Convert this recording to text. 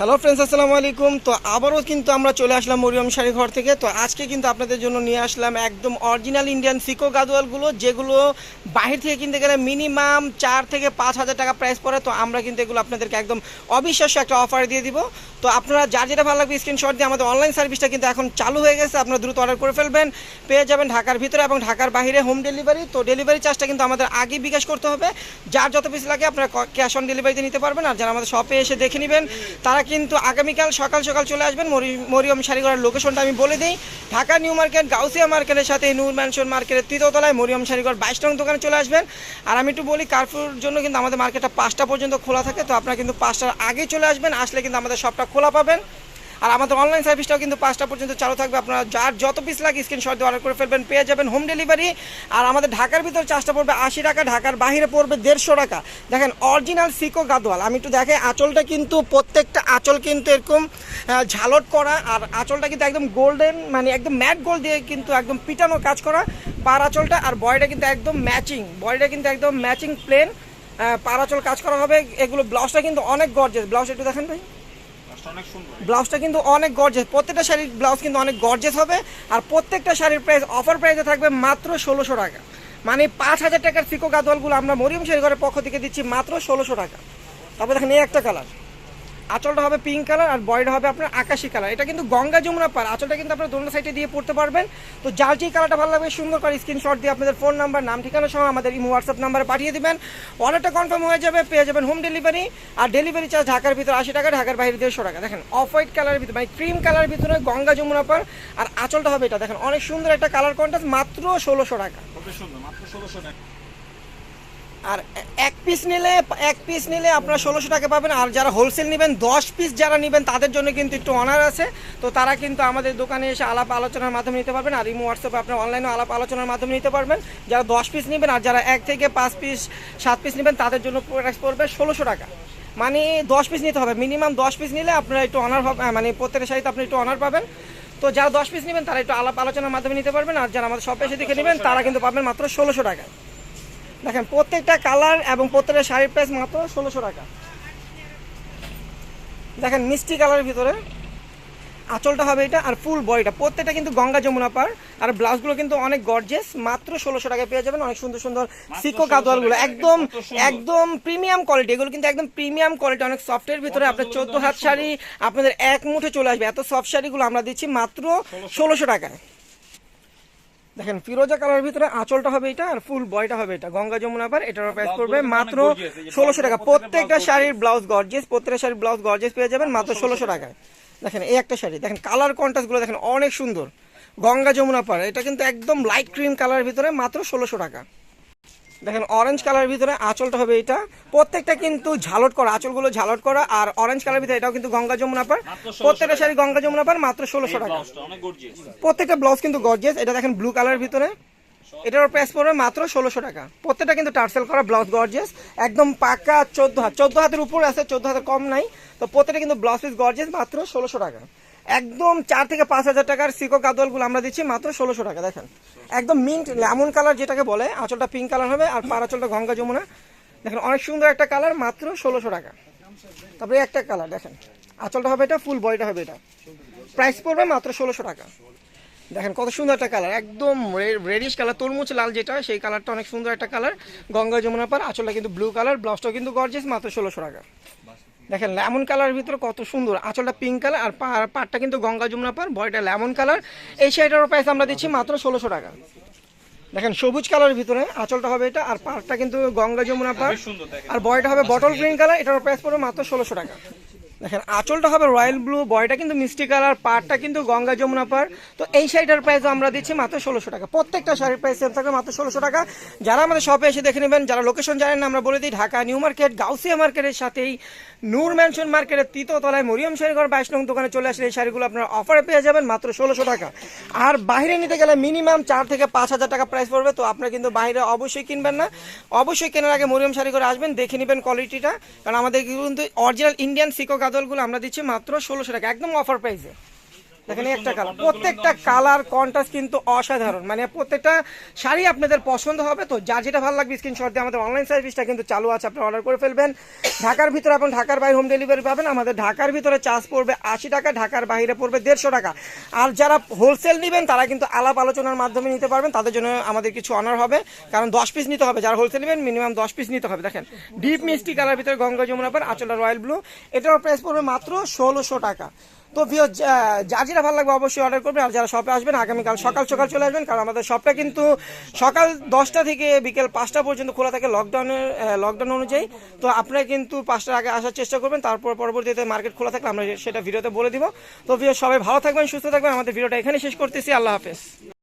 Hello friends আসসালামু আলাইকুম। তো আবারও কিন্তু আমরা চলে আসলাম মরিয়ম শাড়ি ঘর থেকে। তো আজকে কিন্তু আপনাদের জন্য নিয়ে আসলাম একদম অরিজিনাল ইন্ডিয়ান সিকো গাদোয়ালগুলো যেগুলো বাহির থেকে কিনতে গেলে মিনিমাম চার থেকে পাঁচ হাজার টাকা প্রাইস পড়ে। তো আমরা কিন্তু এগুলো আপনাদেরকে একদম অবিশ্বাস্য একটা অফার দিয়ে দিব। তো আপনারা যার যেটা ভালো লাগবে স্ক্রিনশট দিয়ে আমাদের অনলাইন সার্ভিসটা কিন্তু এখন চালু হয়ে গেছে। আপনারা দ্রুত অর্ডার করে ফেলবেন, পেয়ে যাবেন ঢাকার ভিতরে এবং ঢাকার বাইরে হোম ডেলিভারি তো ডেলিভারি চার্জটা কিন্তু আমাদের আগে বিকাশ করতে হবে। যার যত পিস লাগে আপনারা ক্যাশ অন ডেলিভারিতে নিতে পারবেন। আর যারা আমাদের শপে এসে দেখে নেবেন, তারা কিন্তু আগামীকাল সকাল সকাল চলে আসবেন মরি- মরিয়ম শাড়িঘরের লোকেশনটা আমি বলে দিই। ঢাকা নিউ মার্কেট, গাউসিয়া মার্কেটের সাথে নূর ম্যানশন মার্কেটের তৃতীয়তলায় মরিয়ম শাড়িঘর বাইশ নং দোকানে চলে আসবেন। আর আমি একটু বলি কার্ফুর জন্য কিন্তু আমাদের মার্কেটটা পাঁচটা পর্যন্ত খোলা থাকে, তো আপনারা কিন্তু পাঁচটার আগে চলে আসবেন, আসলে কিন্তু আমাদের শপটা খোলা পাবেন। আর আমাদের অনলাইন সার্ভিসটাও কিন্তু পাঁচটা পর্যন্ত চালু থাকবে। আপনারা যার যত পিস লাগে স্ক্রিনশট দিয়ে অর্ডার করে ফেলবেন, পেয়ে যাবেন হোম ডেলিভারি আর আমাদের ঢাকার ভিতর চার্জটা পড়বে আশি টাকা, ঢাকার বাইরে পড়বে দেড়শো টাকা। দেখেন অরিজিনাল সিকো গাদোয়াল। আমি একটু দেখে, আঁচলটা কিন্তু প্রত্যেকটা আঁচল কিন্তু এরকম ঝালট করা। আর আঁচলটা কিন্তু একদম গোল্ডেন মানে একদম ম্যাট গোল্ড দিয়ে কিন্তু একদম পিটানো কাজ করা পার আঁচলটা। আর বয়টা কিন্তু একদম ম্যাচিং বয়টা কিন্তু একদম ম্যাচিং প্লেন পার আঁচল কাজ করা হবে। এগুলো ব্লাউজটা কিন্তু অনেক গর্জেস ব্লাউজ একটু দেখেন ভাই। ব্লাউজটা কিন্তু অনেক গর্জেস প্রত্যেকটা শাড়ির ব্লাউজ কিন্তু অনেক গর্জেস হবে। আর প্রত্যেকটা শাড়ির প্রাইস অফার প্রাইসে থাকবে মাত্র ষোলোশো টাকা। মানে পাঁচ হাজার টাকার সিকো গাদলগুলো আমরা মরিয়ম শাড়ি ঘরের পক্ষ থেকে দিচ্ছি মাত্র ষোলোশো টাকা। তারপর দেখেন এই একটা কালার আঁচলটা হবে পিঙ্ক কালার আর বয়টা হবে আপনার আকাশি কালার এটা কিন্তু গঙ্গা যমুনা পার। আঁচলটা কিন্তু আপনার দোনো সাইডে দিয়ে পড়তে পারবেন। তো যার যেই কালারটা ভালো লাগবে, সুন্দর করে স্ক্রিনশট দিয়ে আপনাদের ফোন নাম্বার নাম, ঠিকানা সহ আমাদের ইমো হোয়াটসঅ্যাপ নাম্বারে পাঠিয়ে দেবেন। অর্ডারটা কনফার্ম হয়ে যাবে, পেয়ে যাবেন হোম ডেলিভারি আর ডেলিভারি চার্জ ঢাকার ভিতরে আশি টাকা, ঢাকার বাইরে দেড়শো টাকা। দেখেন অফ হোয়াইট কালারের ভিতরে মানে ক্রিম কালারের ভিতরে গঙ্গা যমুনা পার। আর আঁচলটা হবে এটা। দেখেন, অনেক সুন্দর একটা কালার কন্ট্রাস্ট মাত্র ষোলোশো টাকা। সুন্দর, মাত্র ষোলোশো টাকা। আর এক পিস নিলে, এক পিস নিলে আপনারা ষোলোশো টাকা পাবেন। আর যারা হোলসেল নেবেন, দশ পিস যারা নেবেন, তাদের জন্য কিন্তু একটু অনার আছে। তো তারা কিন্তু আমাদের দোকানে এসে আলাপ আলোচনার মাধ্যমে নিতে পারবেন। আর ইমো হোয়াটসঅ্যাপে আপনার অনলাইনে আলাপ আলোচনার মাধ্যমে নিতে পারবেন। যারা দশ পিস নেবেন আর যারা এক থেকে পাঁচ পিস সাত পিস নেবেন, তাদের জন্য প্রাইস পড়বে ষোলোশো টাকা। মানে দশ পিস নিতে হবে। মিনিমাম দশ পিস নিলে আপনারা একটু অনার হবে মানে প্রত্যেকের শাড়িতে আপনি একটু অনার পাবেন। তো যারা দশ পিস নেবেন, তারা একটু আলাপ আলোচনার মাধ্যমে নিতে পারবেন। আর যারা আমাদের সব এসে দেখে নেবেন, তারা কিন্তু পাবেন মাত্র ষোলোশো টাকা দেখেন প্রত্যেকটা কালার এবং প্রত্যেকটা শাড়ির প্রাইস মাত্র ষোলোশো টাকা। দেখেন মিষ্টি কালারের ভিতরে আঁচলটা হবে এটা আর ফুল বডিটা প্রত্যেকটা কিন্তু গঙ্গা যমুনা পার আর ব্লাউজগুলো কিন্তু অনেক গর্জেস মাত্র ষোলোশো টাকায় পেয়ে যাবেন অনেক সুন্দর সুন্দর সিকো 1600 গাদোয়ালগুলো টাকায় একদম একদম প্রিমিয়াম কোয়ালিটি এগুলো কিন্তু একদম প্রিমিয়াম কোয়ালিটি অনেক সফটের ভিতরে। আপনার চোদ্দ চোদ্দ হাত শাড়ি আপনাদের এক মুঠে চলে আসবে। এত সফট শাড়িগুলো আমরা দিচ্ছি মাত্র ষোলোশো টাকায়। দেখেন ফিরোজা কালার ভিতরে আঁচলটা হবে এটা আর ফুল বয়টা হবে এটা। গঙ্গা যমুনা পার এটার প্রাইস পড়বে করবে মাত্র ষোলোশো টাকা। প্রত্যেকটা প্রত্যেকটা শাড়ির ব্লাউজ গর্জেস প্রত্যেকটা শাড়ির ব্লাউজ গর্জেস পেয়ে যাবেন মাত্র ষোলোশো টাকায়। দেখেন এই একটা শাড়ি। দেখেন কালার কন্ট্রাস্টগুলো দেখেন অনেক সুন্দর। গঙ্গা যমুনা পার এটা কিন্তু একদম লাইট ক্রিম কালারের ভিতরে মাত্র ষোলোশো টাকা। দেখেন অরেঞ্জ কালারের ভিতরে আঁচলটা হবে এটা প্রত্যেকটা কিন্তু ঝালট করা আঁচলগুলো ঝালট করা আর অরেঞ্জ কালারের ভিতরে এটাও কিন্তু গঙ্গা যমুনা পার। প্রত্যেকটা শাড়ি গঙ্গা যমুনা পার মাত্র ষোলোশো টাকা। প্রত্যেকটা ব্লাউজ কিন্তু গর্জিয়াস এটা দেখেন ব্লু কালারের ভিতরে। এটার প্রাইস পড়বে মাত্র ষোলোশো টাকা। প্রত্যেকটা কিন্তু টার্সেল করা ব্লাউজ গর্জিয়াস একদম পাকা চোদ্দ হাত চোদ্দ হাতের উপরে আছে চোদ্দ হাতের কম নাই। তো প্রত্যেকটা কিন্তু ব্লাউজ পিস গর্জিয়াস মাত্র ষোলোশো টাকা। একদম চার থেকে পাঁচ হাজার টাকার সিকো গাদলগুলো আমরা দিচ্ছি, মাত্র ষোলোশো টাকা, দেখেন। একদম মিন্ট লেমন কালার যেটাকে বলে, আঁচলটা পিঙ্ক কালার হবে আর পার আঁচলটা গঙ্গা যমুনা। দেখেন, অনেক সুন্দর একটা কালার মাত্র ষোলোশো টাকা। তারপরে একটা কালার দেখেন। আঁচলটা হবে এটা ফুল বয়টা হবে এটা। প্রাইস পড়বে মাত্র ষোলোশো টাকা। দেখেন, কত সুন্দর একটা কালার একদম রেডিশ কালার তরমুজ লাল যেটা, সেই কালারটা অনেক সুন্দর একটা কালার গঙ্গা যমুনা পার, আঁচলটা কিন্তু ব্লু কালার ব্লাউজটাও কিন্তু গর্জেস মাত্র ষোলোশো টাকা। দেখেন লেমন কালারের ভিতরে কত সুন্দর। আঁচলটা পিঙ্ক কালার আর পা- পাটটা কিন্তু গঙ্গা যমুনা পার বয়টা লেমন কালার। এই শাড়িটারও প্রাইস আমরা দিচ্ছি মাত্র ষোলোশো টাকা। দেখেন সবুজ কালারের ভিতরে আঁচলটা হবে এটা আর পাটটা কিন্তু গঙ্গা যমুনা পার। আর বয়টা হবে বটল গ্রিন কালার এটার প্রাইস পড়বে মাত্র ষোলোশো টাকা। দেখেন, আঁচলটা হবে রয়্যাল ব্লু বয়টা কিন্তু মিষ্টি কালার পাড়টা কিন্তু গঙ্গা যমুনা পাড়। তো এই শাড়িটার প্রাইস আমরা দিচ্ছি মাত্র ষোলোশো টাকা। প্রত্যেকটা শাড়ির প্রাইস সেম থাকবে মাত্র ষোলোশো টাকা। যারা আমাদের শপে এসে দেখে নেবেন, যারা লোকেশন জানেন না, আমরা বলে দিই ঢাকা নিউ মার্কেট, গাউসিয়া মার্কেটের সাথেই নূর ম্যানশন মার্কেটের তৃতীয়তলায় মরিয়ম শাড়িঘর বাইশ নং দোকানে চলে আসলে এই শাড়িগুলো আপনারা অফারে পেয়ে যাবেন মাত্র ষোলোশো টাকা। আর বাইরে নিতে গেলে মিনিমাম চার থেকে পাঁচ হাজার টাকা প্রাইস পড়বে, তো আপনারা কিন্তু বাইরে অবশ্যই কিনবেন না। অবশ্যই কেনার আগে মরিয়ম শাড়ি করে আসবেন, দেখে নেবেন কোয়ালিটিটা কারণ আমাদের কিন্তু অরিজিনাল ইন্ডিয়ান সিকো গাদলগুলো আমরা দিচ্ছি মাত্র ষোলোশো টাকা একদম অফার প্রাইসে দেখেন একটা কালার প্রত্যেকটা কালার কন্ট্রাস্ট কিন্তু অসাধারণ। মানে প্রত্যেকটা শাড়ি আপনাদের পছন্দ হবে তো যার যেটা ভালো লাগবে স্ক্রিনশট দিয়ে আমাদের অনলাইন সার্ভিসটা কিন্তু চালু আছে আপনি অর্ডার করে ফেলবেন। ঢাকার ভিতরে এবং ঢাকার বাইরে হোম ডেলিভারি পাবেন আমাদের ঢাকার ভিতরে চার্জ পড়বে আশি টাকা ঢাকার বাইরে পড়বে দেড়শো টাকা। আর যারা হোলসেল নেবেন তারা কিন্তু আলাপ আলোচনার মাধ্যমে নিতে পারবেন তাদের জন্য আমাদের কিছু অনার হবে। কারণ দশ পিস নিতে হবে যারা হোলসেল নেবেন মিনিমাম দশ পিস নিতে হবে। দেখেন ডিপ মিষ্টি কালার ভিতরে গঙ্গা যমুনা পান আচলা রয়্যাল ব্লু এটার প্রাইস পড়বে মাত্র ষোলোশো টাকা। তো ভিও যা যেটা ভালো লাগবে অবশ্যই অর্ডার করবেন। আর যারা শপে আসবেন, আগামীকাল সকাল সকাল চলে আসবেন, কারণ আমাদের শপটা কিন্তু সকাল দশটা থেকে বিকেল পাঁচটা পর্যন্ত খোলা থাকে লকডাউনের লকডাউন অনুযায়ী। তো আপনারা কিন্তু পাঁচটার আগে আসার চেষ্টা করবেন, তারপর পরবর্তীতে মার্কেট খোলা থাকলে আমরা সেটা ভিডিওতে বলে দিব। তো ভিও, সবাই ভালো থাকবেন, সুস্থ থাকবেন। আমাদের ভিডিওটা এখানে শেষ করতেছি। আল্লাহ হাফেজ।